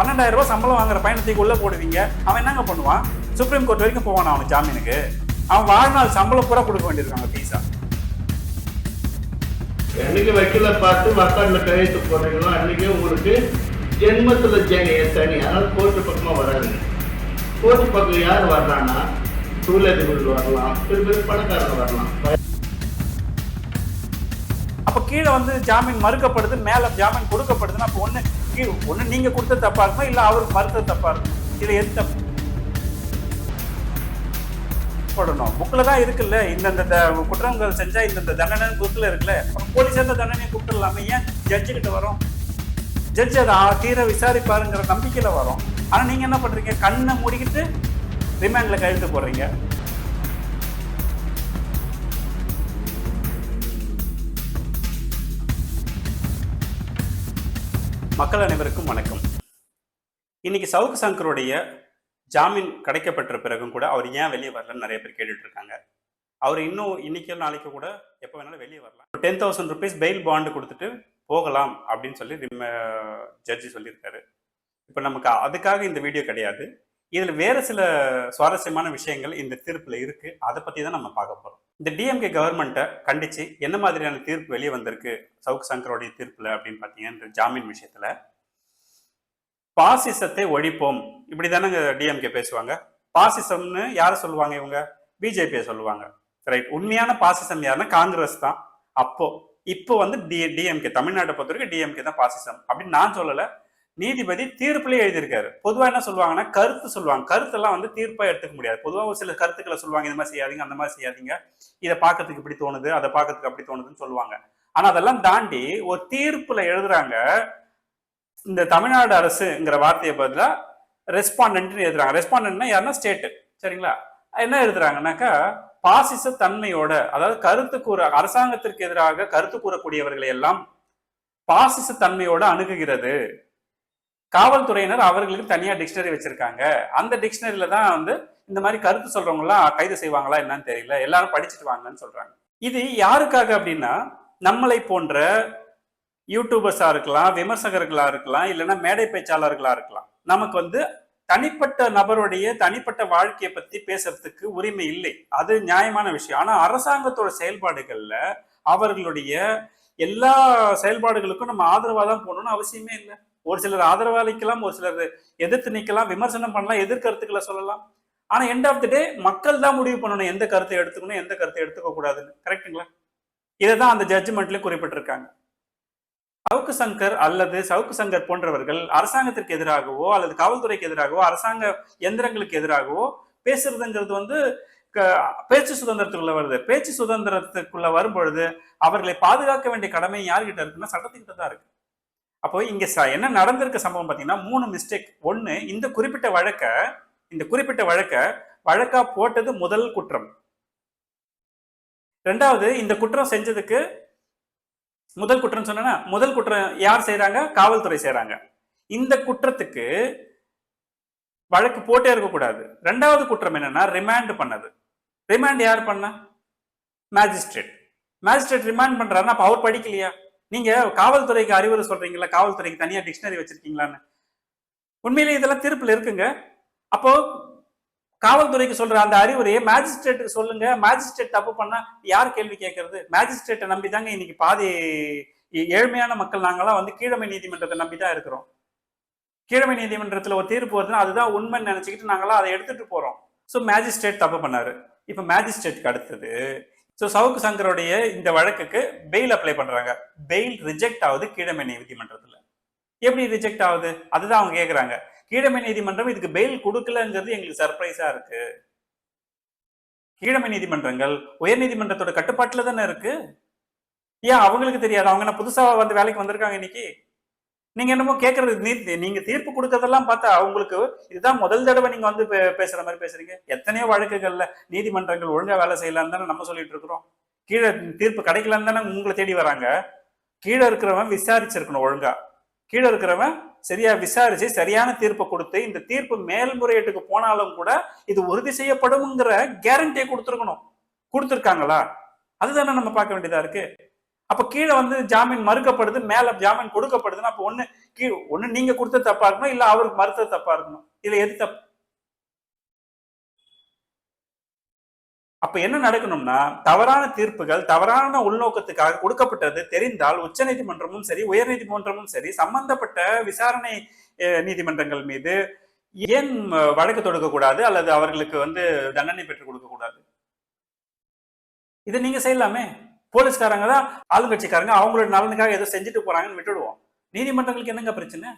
பன்னெண்டாயிரம் ரூபாய் சம்பளம் வாங்குற பயணத்துக்கு உள்ள போடுவீங்க. அவன் என்னங்க பண்ணுவான்? சுப்ரீம் கோர்ட் வரைக்கும் போவான் அவனுக்கு ஜாமீனுக்கு? அவன் வாழ்நாள் சம்பளம் பூரா கொடுக்க வேண்டியிருக்காங்க பீஸா. என்னைக்கு வக்கீல பார்த்து வக்கால்ல கையெழுத்து போடுறீங்களோ அன்னைக்கே உங்களுக்கு ஜென்மத்துல ஜெனி சனி அதனால கோர்ட்டு பக்கமா வராதுங்க. கோர்ட்டு பக்கம் யார் வர்றான்னா தொழிலதிபர்கள் வரலாம் பெரிய பெரிய பணக்காரங்க வரலாம். அப்ப கீழே வந்து ஜாமீன் மறுக்கப்படுது மேல ஜாமீன் கொடுக்கப்படுதுன்னா அப்போ ஒண்ணு கீழே ஒன்று நீங்கள் கொடுத்த தப்பாக இருக்குமா? இல்லை அவருக்கு மறுத்த தப்பாக இருக்கும்? இதில் எது தப்பு? போடணும். புக்கில் தான் இருக்குல்ல. இந்தந்த த- குற்றங்கள் செஞ்சால் இந்தந்த தண்டனை புக்கில் இருக்குல்ல. அப்புறம் போலீஸ் அந்த தண்டனையை கொடுத்துடலாமே. ஏன் ஜட்ஜு கிட்ட வரும்? ஜட்ஜ் அதை தீர விசாரிப்பாருங்கிற நம்பிக்கையில் வரும். ஆனால் நீங்கள் என்ன பண்ணுறீங்க கண்ணை மூடிக்கிட்டு ரிமாண்டில் கையெழுத்து போடுறீங்க. மக்கள் அனைவருக்கும் வணக்கம். இன்னைக்கு சவுக்கு சங்கருடைய ஜாமீன் கிடைக்கப்பட்ட பிறகும் கூட அவர் ஏன் வெளியே வரலன்னு நிறைய பேர் கேட்டுட்டு இருக்காங்க. அவர் இன்னும் இன்னைக்கு நாளைக்கு கூட எப்போ வேணாலும் வெளியே வரலாம். Ten thousand rupees bail bond கொடுத்துட்டு போகலாம் அப்படின்னு சொல்லி ஜட்ஜி சொல்லியிருக்காரு. இப்போ நமக்கு அதுக்காக இந்த வீடியோ கிடையாது. இதில் வேறு சில சுவாரஸ்யமான விஷயங்கள் இந்த தீர்ப்பில் இருக்கு. அதை பற்றி தான் நம்ம பார்க்க போகிறோம் இந்த டிஎம்கே கவர்மெண்ட்டை கண்டிச்சு என்ன மாதிரியான தீர்ப்பு வெளியே வந்திருக்கு? சவுக் சங்கரோடைய தீர்ப்பில் அப்படின்னு பார்த்தீங்கன்னா இந்த ஜாமீன் விஷயத்தில் பாசிசத்தை ஒழிப்போம். இப்படி தானங்க டிஎம்கே பேசுவாங்க. பாசிசம்னு யாரை சொல்லுவாங்க இவங்க? பிஜேபியை சொல்லுவாங்க. ரைட் உண்மையான பாசிசம் யாருன்னா காங்கிரஸ் தான். அப்போ இப்போ வந்து டி டிஎம்கே தமிழ்நாட்டை பொறுத்த வரைக்கும் டிஎம்கே தான் பாசிசம். அப்படின்னு நான் சொல்லலை. நீதிபதி தீர்ப்புலேயே எழுதியிருக்காரு. பொதுவா என்ன சொல்லுவாங்கன்னா கருத்து சொல்லுவாங்க. கருத்தெல்லாம் வந்து தீர்ப்பா எடுத்துக்க முடியாது. பொதுவா ஒரு சில கருத்துக்களை சொல்லுவாங்க இந்த மாதிரி செய்யாதீங்க அந்த மாதிரி செய்யாதீங்க. இதை பார்க்கறதுக்கு இப்படி தோணுது அதை பார்க்கறதுக்கு அப்படி தோணுதுன்னு சொல்லுவாங்க. ஆனா அதெல்லாம் தாண்டி ஒரு தீர்ப்புல எழுதுறாங்க இந்த தமிழ்நாடு அரசுங்கிற வார்த்தையை பதிலாக ரெஸ்பாண்டன்ட்னு எழுதுறாங்க. ரெஸ்பாண்டன்ட்னா யாருன்னா ஸ்டேட்டு சரிங்களா? என்ன எழுதுறாங்கன்னாக்கா பாசிச தன்மையோட அதாவது கருத்து கூற அரசாங்கத்திற்கு எதிராக கருத்து கூறக்கூடியவர்களை எல்லாம் பாசிச தன்மையோட அணுகுகிறது. காவல்துறையினர் அவர்களுக்கு தனியாக டிக்ஷனரி வச்சிருக்காங்க. அந்த டிக்ஷனரியில தான் வந்து இந்த மாதிரி கருத்து சொல்றவங்க கைது செய்வாங்களா என்னன்னு தெரியல. எல்லாரும் படிச்சுட்டு வாங்கன்னு சொல்றாங்க. இது யாருக்காக அப்படின்னா நம்மளை போன்ற யூடியூபர்ஸா இருக்கலாம் விமர்சகர்களா இருக்கலாம் இல்லைன்னா மேடை பேச்சாளர்களா இருக்கலாம். நமக்கு வந்து தனிப்பட்ட நபருடைய தனிப்பட்ட வாழ்க்கையை பத்தி பேசுறதுக்கு உரிமை இல்லை. அது நியாயமான விஷயம். ஆனா அரசாங்கத்தோட செயல்பாடுகள்ல அவர்களுடைய எல்லா செயல்பாடுகளுக்கும் நம்ம ஆதரவாக தான் போகணும்னு அவசியமே இல்லை. ஒரு சிலர் ஆதரவா அளிக்கலாம் ஒரு சிலர் எதிர்த்து நிற்கலாம் விமர்சனம் பண்ணலாம் எதிர்கருத்துக்களை சொல்லலாம். ஆனா எண்ட் ஆஃப் த டே மக்கள் தான் முடிவு பண்ணணும் எந்த கருத்தை எடுத்துக்கணும் எந்த கருத்தை எடுத்துக்க கூடாதுன்னு கரெக்ட்டுங்களா இதை தான் அந்த ஜட்ஜ்மெண்ட்ல குறிப்பிட்டிருக்காங்க. சவுக்கு சங்கர் அல்லது சவுக்கு சங்கர் போன்றவர்கள் அரசாங்கத்திற்கு எதிராகவோ அல்லது காவல்துறைக்கு எதிராகவோ அரசாங்க எந்திரங்களுக்கு எதிராகவோ பேசுறதுங்கிறது வந்து க- பேச்சு சுதந்திரத்துக்குள்ள வருது. பேச்சு சுதந்திரத்துக்குள்ள வரும்பொழுது அவர்களை பாதுகாக்க வேண்டிய கடமை யார்கிட்ட இருக்குன்னா சட்டத்துக்கிட்ட தான் இருக்கு. அப்போ இங்க ச- என்ன நடந்திருக்க சம்பவம் பார்த்தீங்கன்னா மூணு மிஸ்டேக் ஒன்று இந்த குறிப்பிட்ட வழக்க இந்த குறிப்பிட்ட வழக்க வழக்கா போட்டது முதல் குற்றம். ரெண்டாவது இந்த குற்றம் செஞ்சதுக்கு முதல் குற்றம் சொன்னா முதல் குற்றம் யார் செய்யறாங்க காவல்துறை செய்யறாங்க இந்த குற்றத்துக்கு வழக்கு போட்டே இருக்கக்கூடாது ரெண்டாவது குற்றம் என்னன்னா ரிமாண்ட் பண்ணது. ரிமாண்ட் யார் பண்ண? மேஜிஸ்ட்ரேட் மேஜிஸ்ட்ரேட் ரிமாண்ட் பண்றாருன்னா அப்ப அவர் படிக்கலையா? நீங்க காவல்துறைக்கு அறிவுரை சொல்றீங்களா காவல்துறைக்கு தனியா டிக்ஷனரி வச்சிருக்கீங்களான்னு. உண்மையிலேயே இதெல்லாம் தீர்ப்புல இருக்குங்க. அப்போ காவல்துறைக்கு சொல்ற அந்த அறிவுரையை மேஜிஸ்ட்ரேட்டுக்கு சொல்லுங்க. மேஜிஸ்ட்ரேட் தப்பு பண்ணா யார் கேள்வி கேட்கறது? மேஜிஸ்ட்ரேட்டை நம்பி தாங்க இன்னைக்கு பாதி ஏ- ஏழ்மையான மக்கள் நாங்கெல்லாம் வந்து கீழமை நீதிமன்றத்தை நம்பி தான் இருக்கிறோம். கீழமை நீதிமன்றத்துல ஒரு தீர்ப்பு வருதுன்னா அதுதான் உண்மைன்னு நினைச்சுக்கிட்டு நாங்களாம் அதை எடுத்துட்டு போறோம். ஸோ மேஜிஸ்ட்ரேட் தப்பு பண்ணாரு. இப்போ மேஜிஸ்ட்ரேட்டுக்கு அடுத்தது ஸோ சவுக்கு சங்கருடைய இந்த வழக்குக்கு பெயில் அப்ளை பண்ணுறாங்க பெயில் ரிஜெக்ட் ஆகுது கீழமை நீதிமன்றத்தில். எப்படி ரிஜெக்ட் ஆகுது? அதுதான் அவங்க கேட்குறாங்க கீழமை நீதிமன்றம் இதுக்கு பெயில் கொடுக்கலங்கிறது எங்களுக்கு சர்ப்ரைஸாக இருக்கு. கீழமை நீதிமன்றங்கள் உயர் நீதிமன்றத்தோட கட்டுப்பாட்டில் தானே இருக்கு? ஏன் அவங்களுக்கு தெரியாது? அவங்க என்ன புதுசாக வந்து வேலைக்கு வந்திருக்காங்க இன்னைக்கு? நீங்க என்னமோ கேட்கறது நீ- நீங்க தீர்ப்பு கொடுக்கறதெல்லாம் பார்த்தா உங்களுக்கு இதுதான் முதல் தடவை நீங்க வந்து பே- பேசுற மாதிரி பேசுறீங்க. எத்தனையோ வழக்குகள்ல நீதிமன்றங்கள் ஒழுங்கா வேலை செய்யலாம்னு தானே நம்ம சொல்லிட்டு இருக்கிறோம். கீழே தீர்ப்பு கிடைக்கலன்னு தானே உங்களை தேடி வராங்க. கீழே இருக்கிறவன் விசாரிச்சிருக்கணும் ஒழுங்கா. கீழே இருக்கிறவன் சரியா விசாரிச்சு சரியான தீர்ப்பை கொடுத்து இந்த தீர்ப்பு மேல்முறையீட்டுக்கு போனாலும் கூட இது உறுதி செய்யப்படும்ங்கிற கேரண்டியை கொடுத்துருக்கணும். கொடுத்துருக்காங்களா? அதுதானே நம்ம பார்க்க வேண்டியதா இருக்கு. அப்ப கீழே வந்து ஜாமீன் மறுக்கப்படுது மேல ஜாமீன் கொடுக்கப்படுதுன்னா அப்ப ஒண்ணு கீழ் ஒண்ணு நீங்க கொடுத்த தப்பா இருக்கணும் இல்ல அவருக்கு மறுத்தது தப்பா இருக்கணும்? இதுல எது தப்பு? அப்ப என்ன நடக்கணும்னா தவறான தீர்ப்புகள் தவறான உள்நோக்கத்துக்காக கொடுக்கப்பட்டது தெரிந்தால் உச்ச நீதிமன்றமும் சரி உயர்நீதிமன்றமும் சரி சம்பந்தப்பட்ட விசாரணை நீதிமன்றங்கள் மீது ஏன் வழக்கு தொடுக்க கூடாது அல்லது அவர்களுக்கு வந்து தண்டனை பெற்றுக் கொடுக்க கூடாது இதை நீங்க செய்யலாமே? போலீஸ்காரங்க தான் ஆளுங்கட்சிக்காரங்க. அவங்களோட நலனுக்காக ஏதோ செஞ்சுட்டு போறாங்கன்னு விட்டுடுவோம். நீதிமன்றங்களுக்கு என்னங்க பிரச்சனை?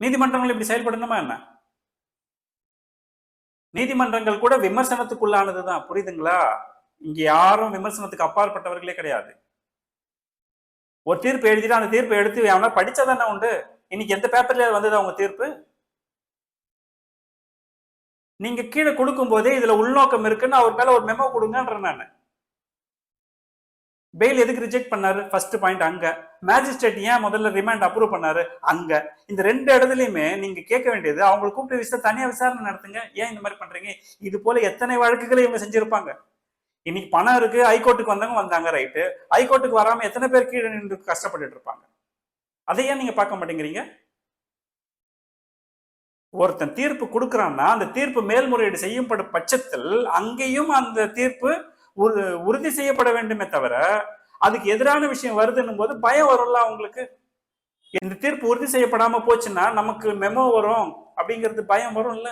நீதிமன்றங்கள் இப்படி செயல்படணுமா என்ன? நீதிமன்றங்கள் கூட விமர்சனத்துக்குள்ளானது தான் புரியுதுங்களா? இங்க யாரும் விமர்சனத்துக்கு அப்பாற்பட்டவர்களே கிடையாது. ஒரு தீர்ப்பு எழுதிட்டு அந்த தீர்ப்பை எடுத்து அவனா உண்டு. இன்னைக்கு எந்த பேப்பர்ல வந்தது அவங்க தீர்ப்பு? நீங்க கீழே கொடுக்கும் போதே இதுல உள்நோக்கம் இருக்குன்னு அவர் மேல ஒரு மெமோ கொடுங்கன்ற நான். பெயில் எதுக்கு ரிஜெக்ட் பண்ணாரு? ஃபர்ஸ்ட் பாயிண்ட் அங்க. மேஜிஸ்ட்ரேட் ஏன் முதல்ல ரிமாண்ட் அப்ரூவ் பண்ணாரு? அங்க. இந்த ரெண்டு இடத்துலயுமே நீங்க கேட்க வேண்டியது அவங்களை கூப்பிட்டு விஷயத்த தனியா விசாரணை நடத்துங்க. ஏன் இந்த மாதிரி பண்றீங்க? இது போல எத்தனை வழக்குகளை இவங்க செஞ்சிருப்பாங்க? இன்னைக்கு பணம் இருக்கு ஹைகோர்ட்டுக்கு வந்தவங்க வந்தாங்க ரைட்டு ஹைகோர்ட்டுக்கு வராம எத்தனை பேர் கீழே நின்று கஷ்டப்பட்டுட்டு இருப்பாங்க? அதை ஏன் நீங்க பார்க்க மாட்டேங்கிறீங்க. ஒருத்தன் தீர்ப்பு கொடுக்குறான்னா அந்த தீர்ப்பு மேல்முறையீடு செய்யப்படும் பட்சத்தில் அங்கேயும் அந்த தீர்ப்பு உறுதி செய்யப்பட வேண்டுமே தவிர அதுக்கு எதிரான விஷயம் வருதுன்னும் போது பயம் வரும்ல அவங்களுக்கு இந்த தீர்ப்பு உறுதி செய்யப்படாம போச்சுன்னா நமக்கு மெமோ வரும் அப்படிங்கிறது பயம் வரும்ல?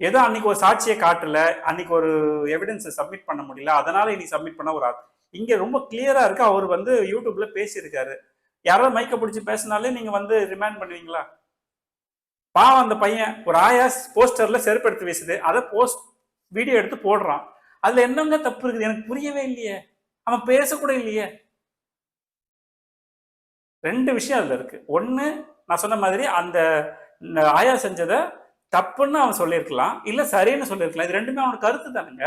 ஏதோ அன்னைக்கு ஒரு சாட்சியை காட்டல அன்னைக்கு ஒரு எவிடன்ஸை சப்மிட் பண்ண முடியல அதனால இனி சப்மிட் பண்ண ஒரு இங்க ரொம்ப கிளியரா இருக்கு அவர் வந்து யூடியூப்ல பேசியிருக்காரு. யாராவது மைக்க பிடிச்சி பேசினாலே நீங்க வந்து ரிமைண்ட் பண்ணுவீங்களா? பாவம் அந்த பையன் ஒரு ஆயாஸ் போஸ்டர்ல செருப்பு எடுத்து வீசுது. அதை போஸ்ட் வீடியோ எடுத்து போடுறான். அதுல என்னங்க தப்பு இருக்குது? எனக்கு புரியவே இல்லையே. அவன் பேசக்கூட இல்லையே. ரெண்டு விஷயம் அதுல இருக்கு. ஒன்னு நான் சொன்ன மாதிரி அந்த ஆயா செஞ்சதை தப்புன்னு அவன் சொல்லியிருக்கலாம். இல்ல சரின்னு சொல்லியிருக்கலாம். இது ரெண்டுமே அவனுக்கு கருத்து தானுங்க.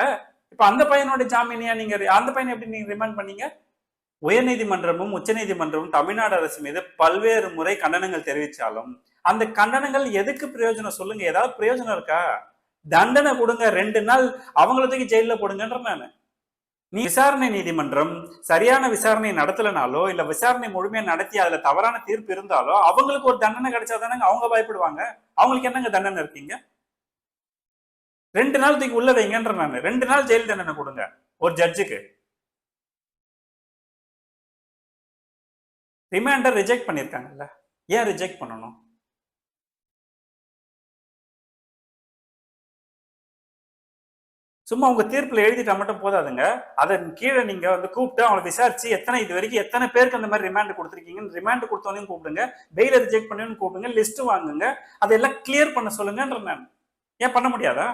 இப்ப அந்த பையனோட ஜாமீனியா நீங்க அந்த பையனை எப்படி நீங்க ரிமாண்ட் பண்ணீங்க? உயர்நீதிமன்றமும் உச்சநீதிமன்றமும் தமிழ்நாடு அரசு மீது பல்வேறு முறை கண்டனங்கள் தெரிவித்தாலும் அந்த கண்டனங்கள் எதுக்கு பிரயோஜனம் சொல்லுங்க? ஏதாவது பிரயோஜனம் இருக்கா? தண்டனை கொடுங்க ரெண்டு நாள் அவங்கள தூக்கி ஜெயில போடுங்கன்ற நான். நீ விசாரணை நீதிமன்றம் சரியான விசாரணை நடத்தலனாலோ இல்ல விசாரணை முழுமையா நடத்தி அதுல தவறான தீர்ப்பு இருந்தாலோ அவங்களுக்கு ஒரு தண்டனை கிடைச்சாதானங்க அவங்க பயப்படுவாங்க. அவங்களுக்கு என்னங்க தண்டனை இருக்கீங்க? ரெண்டு நாள் தூக்கி உள்ள வைங்கன்ற நான். ரெண்டு நாள் ஜெயில் தண்டனை கொடுங்க ஒரு ஜட்ஜுக்கு ரிமைண்டர் ரிஜெக்ட் பண்ணிருக்காங்கல்ல. ஏன் ரிஜெக்ட் பண்ணணும்? சும்மா உங்க தீர்ப்பில் எழுதிட்டா மட்டும் போதாதுங்க. அதன் கீழே நீங்க வந்து கூப்பிட்டு அவங்களை விசாரிச்சு எத்தனை இது வரைக்கும் எத்தனை பேருக்கு அந்த மாதிரி ரிமாண்ட் கொடுத்துருக்கீங்கன்னு ரிமாண்ட் கொடுத்தோன்னு கூப்பிடுங்க. பெயில ரிஜெக்ட் பண்ணணும்னு கூப்பிடுங்க. லிஸ்ட் வாங்குங்க. அதெல்லாம் கிளியர் பண்ண சொல்லுங்கன்ற நான் ஏன் பண்ண முடியாதா?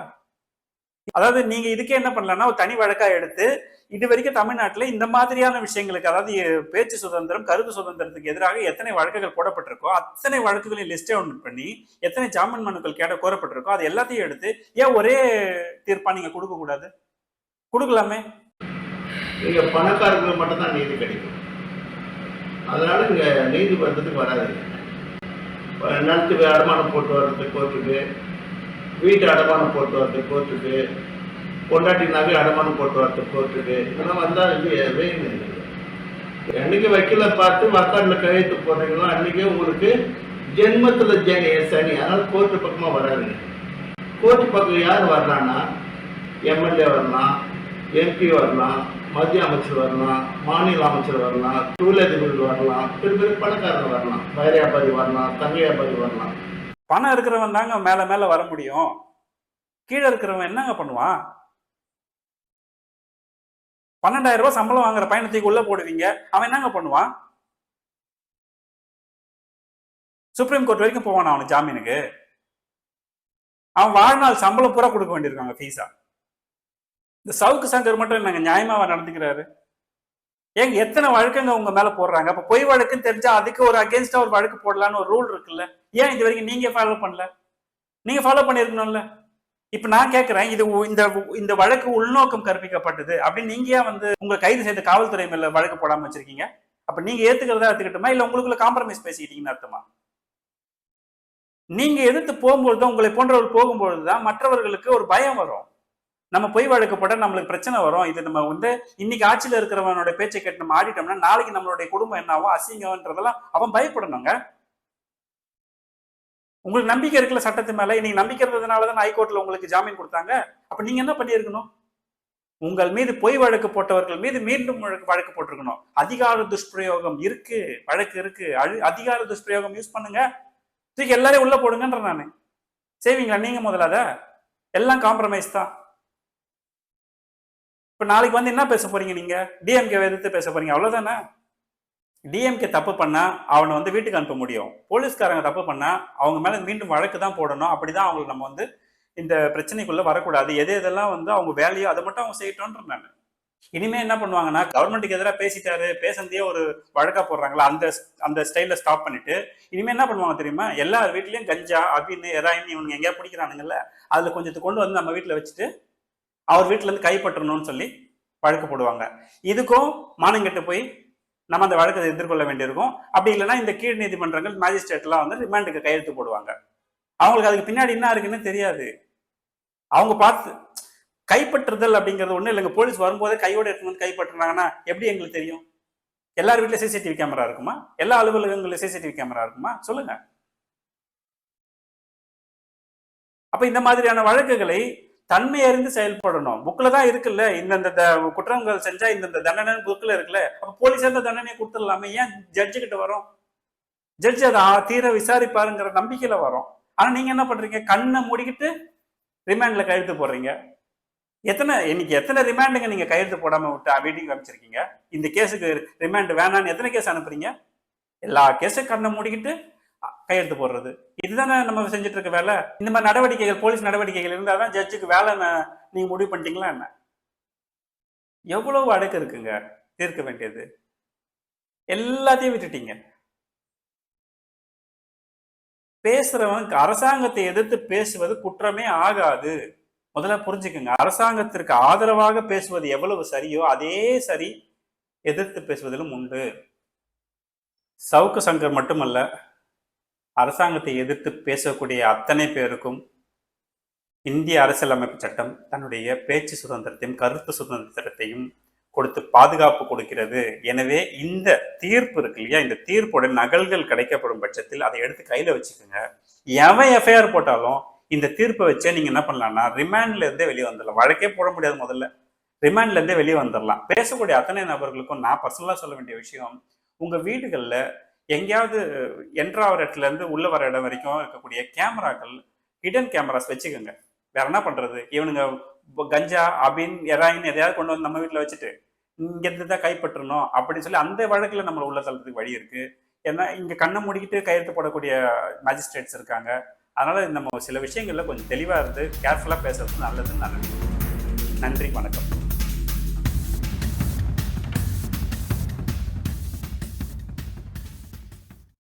அதாவது நீங்க இதுக்கே என்ன பண்ணலாம்னா ஒரு தனி வழக்கா எடுத்து இது வரைக்கும் தமிழ்நாட்டில் இந்த மாதிரியான விஷயங்களுக்கு அதாவது பேச்சு சுதந்திரம் கருத்து சுதந்திரத்துக்கு எதிராக எத்தனை வழக்குகள் போடப்பட்டிருக்கோ அத்தனை வழக்குகளையும் லிஸ்டே ஒன்று பண்ணி எத்தனை ஜாமீன் மனுக்கள் கேட்ட கோரப்பட்டிருக்கோ அது எல்லாத்தையும் எடுத்து ஏன் ஒரே தீர்ப்பா நீங்க கொடுக்க கூடாது? கொடுக்கலாமே. இங்க மட்டும் மட்டும்தான் நீதி கிடைக்கும். அதனால இங்க நீதிமன்றத்துக்கு வராது இப்ப நிலத்துக்கு அடமானம் போட்டு வர்றது கோர்ட்டுக்கு வீட்டு அடமானம் போட்டு வரது கோர்ட்டுக்கு பொண்டாட்டி நகை அடமானம் போட்டு வரது கோர்ட்டுக்கு இதெல்லாம் வந்தால் இது வேணும் இல்லை. என்னைக்கு வக்கீல பார்த்து வக்காட்டில் கையெழுத்து போடுறீங்களோ அன்றைக்கே உங்களுக்கு ஜென்மத்தில் ஜெனி சனி அதனால் கோர்ட்டு பக்கமாக வராதுங்க. கோர்ட்டு பக்கம் யார் வரலான்னா எம்எல்ஏ வரலாம் எம்பி வரலாம் மத்திய அமைச்சர் வரலாம் மாநில அமைச்சர் வரலாம் தொழிலதிபர்கள் வரலாம் பெரிய பெரிய பணக்காரர் வரலாம். வயர் வியாபாரி வரலாம் தங்க வியாபாரி வரலாம். பணம் இருக்கிறவன் தாங்க மேல மேல வர முடியும். கீழே இருக்கிறவன் என்னங்க பண்ணுவான்? பன்னெண்டாயிரம் ரூபாய் சம்பளம் வாங்குற பயணத்துக்கு உள்ள போடுவீங்க. அவன் என்னங்க பண்ணுவான்? சுப்ரீம் கோர்ட் வரைக்கும் போவான் அவனுக்கு ஜாமீனுக்கு? அவன் வாழ்நாள் சம்பளம் பூரா கொடுக்க வேண்டியிருக்காங்க ஃபீஸா இந்த சவுக்கு சங்கர் மட்டும் நாங்கள் நியாயமாக நடந்துக்கிறாரு? ஏங்க எத்தனை வழக்குங்க உங்க மேல போடுறாங்க? அப்ப பொய் வழக்குன்னு தெரிஞ்சா அதுக்கு ஒரு அகேன்ஸ்டா ஒரு வழக்கு போடலான்னு ஒரு ரூல் இருக்குல்ல? ஏன் இது வரைக்கும் நீங்க ஃபாலோ பண்ணல? நீங்க ஃபாலோ பண்ணிருக்கணும்ல? இப்ப நான் கேக்குறேன் இது உ- இந்த இந்த வழக்கு உள்நோக்கம் கற்பிக்கப்பட்டது அப்படின்னு நீங்க ஏன் வந்து உங்க கைது செய்த காவல்துறை மேல வழக்கு போடாம வச்சிருக்கீங்க? அப்ப நீங்க ஏத்துக்கிறதா எடுத்துக்கிட்டுமா? இல்ல உங்களுக்குள்ள காம்ப்ரமைஸ் பேசிக்கிட்டீங்கன்னு அர்த்தமா? நீங்க எதிர்த்து போகும்பொழுது உங்களை போன்றவர்கள் போகும்பொழுது தான் மற்றவர்களுக்கு ஒரு பயம் வரும். நம்ம பொய் வழக்கு போட்டால் நம்மளுக்கு பிரச்சனை வரும். இது நம்ம வந்து இன்னைக்கு ஆட்சியில் இருக்கிறவனோட பேச்சை கேட்டு நம்ம ஆடிட்டோம்னா நாளைக்கு நம்மளுடைய குடும்பம் என்னவோ அசிங்கம்ன்றதெல்லாம் அவன் பயப்படணுங்க. உங்களுக்கு நம்பிக்கை இருக்குல்ல சட்டத்து மேலே? இன்னைக்கு நம்பிக்கை இருந்ததுனால தான் ஹைகோர்ட்டில் உங்களுக்கு ஜாமீன் கொடுத்தாங்க. அப்போ நீங்க என்ன பண்ணியிருக்கணும்? உங்கள் மீது பொய் வழக்கு போட்டவர்கள் மீது மீண்டும் வழக்கு வழக்கு போட்டிருக்கணும். அதிகார துஷ்பிரயோகம் இருக்கு வழக்கு இருக்கு. அழு அதிகார துஷ்பிரயோகம் யூஸ் பண்ணுங்க. தூக்கி எல்லாரையும் உள்ள போடுங்கன்ற நான். செய்வீங்களா? நீங்க முதல்ல அதை எல்லாம் காம்ப்ரமைஸ் தான். இப்போ நாளைக்கு வந்து என்ன பேச போறீங்க நீங்க? டிஎம்கே எதிர்த்து பேச போறீங்க. அவ்வளவுதானே? டிஎம்கே தப்பு பண்ணா அவனை வந்து வீட்டுக்கு அனுப்ப முடியும். போலீஸ்காரங்க தப்பு பண்ணா அவங்க மேல மீண்டும் வழக்கு தான் போடணும். அப்படிதான் அவங்களை நம்ம வந்து இந்த பிரச்சனைக்குள்ள வரக்கூடாது. எது எதெல்லாம் வந்து அவங்க வேலையோ அதை மட்டும் அவங்க செய்யட்டோன்ற நான். இனிமே என்ன பண்ணுவாங்கன்னா கவர்மெண்ட்டுக்கு எதிராக பேசிட்டாரு பேசுனதே ஒரு வழக்கா போடுறாங்களா அந்த அந்த ஸ்டைல ஸ்டாப் பண்ணிட்டு இனிமே என்ன பண்ணுவாங்க தெரியுமா? எல்லார் வீட்லயும் கஞ்சா அபின் எராயின் இவங்க எங்கேயா பிடிக்கிறானுங்கல்ல அதுல கொஞ்சத்தை கொண்டு வந்து நம்ம வீட்டுல வச்சுட்டு அவர் வீட்டுல இருந்து கைப்பற்றணும்னு சொல்லி வழக்கு போடுவாங்க இதுக்கும் மானங்கிட்ட போய் நம்ம அந்த வழக்கத்தை எதிர்கொள்ள வேண்டியிருக்கும். அப்படி இல்லைன்னா இந்த கீழ் நீதிமன்றங்கள் மேஜிஸ்ட்ரேட்லாம் வந்து ரிமாண்டுக்கு கையெழுத்து போடுவாங்க. அவங்களுக்கு அதுக்கு பின்னாடி என்ன இருக்குன்னு தெரியாது. அவங்க பார்த்து கைப்பற்றுதல் அப்படிங்கிறது ஒண்ணு இல்லைங்க. போலீஸ் வரும்போதே கையோட எடுத்து வந்து கைப்பற்றுனாங்கன்னா எப்படி எங்களுக்கு தெரியும்? எல்லார் வீட்லயும் சிசிடிவி கேமரா இருக்குமா? எல்லா அலுவலகங்களில் சிசிடிவி கேமரா இருக்குமா? சொல்லுங்க. அப்ப இந்த மாதிரியான வழக்குகளை தன்மை அறிந்து செயல்படணும். புக்ல தான் இருக்குல்ல இந்தந்த த- குற்றங்கள் செஞ்சா இந்தந்த தண்டனை புக்ல இருக்குல்ல அப்ப போலீஸ் அந்த தண்டனையை கொடுத்துடலாமே. ஏன் ஜட்ஜு கிட்ட வரும்? ஜட்ஜ் அதை தீர விசாரிப்பாருங்கிற நம்பிக்கையில வரும். ஆனா நீங்க என்ன பண்றீங்க? கண்ணை மூடிக்கிட்டு ரிமாண்ட்ல கையெழுத்து போடுறீங்க. எத்தனை இன்னைக்கு எத்தனை ரிமாண்டுங்க நீங்க கையெழுத்து போடாம விட்டு வீட்டுக்கு அமைச்சிருக்கீங்க இந்த கேஸுக்கு ரிமாண்ட் வேணான்னு எத்தனை கேஸ் அனுப்புறீங்க? எல்லா கேஸும் கண்ணை மூடிக்கிட்டு கையெழுத்து போடுறது. இதுதானே நம்ம செஞ்சுட்டு இருக்க வேலை? இந்த மாதிரி நடவடிக்கைகள் போலீஸ் நடவடிக்கைகள் இருந்தால் தான் ஜட்ஜுக்கு வேலை நீங்கள் முடிவு பண்ணிட்டீங்களா என்ன? எவ்வளவு அடுக்கு இருக்குங்க? தீர்க்க வேண்டியது. எல்லாத்தையும் விட்டுட்டீங்க. பேசுறவன் அரசாங்கத்தை எதிர்த்து பேசுவது குற்றமே ஆகாது. முதல்ல புரிஞ்சுக்கோங்க. அரசாங்கத்திற்கு ஆதரவாக பேசுவது எவ்வளவு சரியோ அதே சரி எதிர்த்து பேசுவதிலும் உண்டு. சவுக்கு சங்கர் மட்டுமல்ல அரசாங்கத்தை எதிர்த்து பேசக்கூடிய அத்தனை பேருக்கும் இந்திய அரசியலமைப்பு சட்டம் தன்னுடைய பேச்சு சுதந்திரத்தையும் கருத்து சுதந்திரத்தையும் கொடுத்து பாதுகாப்பு கொடுக்கிறது. எனவே இந்த தீர்ப்பு இருக்கு இல்லையா? இந்த தீர்ப்போட நகல்கள் கிடைக்கப்படும் பட்சத்தில் அதை எடுத்து கையில வச்சுக்கோங்க. எவன் எஃப்ஐஆர் போட்டாலும் இந்த தீர்ப்பை வச்சே நீங்க என்ன பண்ணலாம்னா ரிமாண்ட்ல இருந்தே வெளியே வந்துடலாம். வழக்கே போட முடியாது முதல்ல. ரிமாண்ட்ல இருந்தே வெளியே வந்துடலாம். பேசக்கூடிய அத்தனை நபர்களுக்கும் நான் பர்சனலா சொல்ல வேண்டிய விஷயம் உங்க வீடுகளில் எங்கேயாவது என்ட்ராகிற இடத்துல இருந்து உள்ள வர இடம் வரைக்கும் இருக்கக்கூடிய கேமராக்கள் ஹிடன் கேமராஸ் வச்சுக்கோங்க. வேற என்ன பண்றது? இவனுங்க கஞ்சா அபின் எராயின் எதையாவது கொண்டு வந்து நம்ம வீட்டில் வச்சுட்டு இங்க இருந்து தான் கைப்பற்றணும் அப்படின்னு சொல்லி அந்த வழக்குல நம்மளை உள்ள தள்ளுறதுக்கு வழி இருக்கு. ஏன்னா இங்க கண்ணை மூடிக்கிட்டு கையெழுத்து போடக்கூடிய மேஜிஸ்ட்ரேட்ஸ் இருக்காங்க. அதனால நம்ம சில விஷயங்கள்ல கொஞ்சம் தெளிவா இருந்து கேர்ஃபுல்லா பேசுறது நல்லதுன்னு நான் நன்றி வணக்கம்.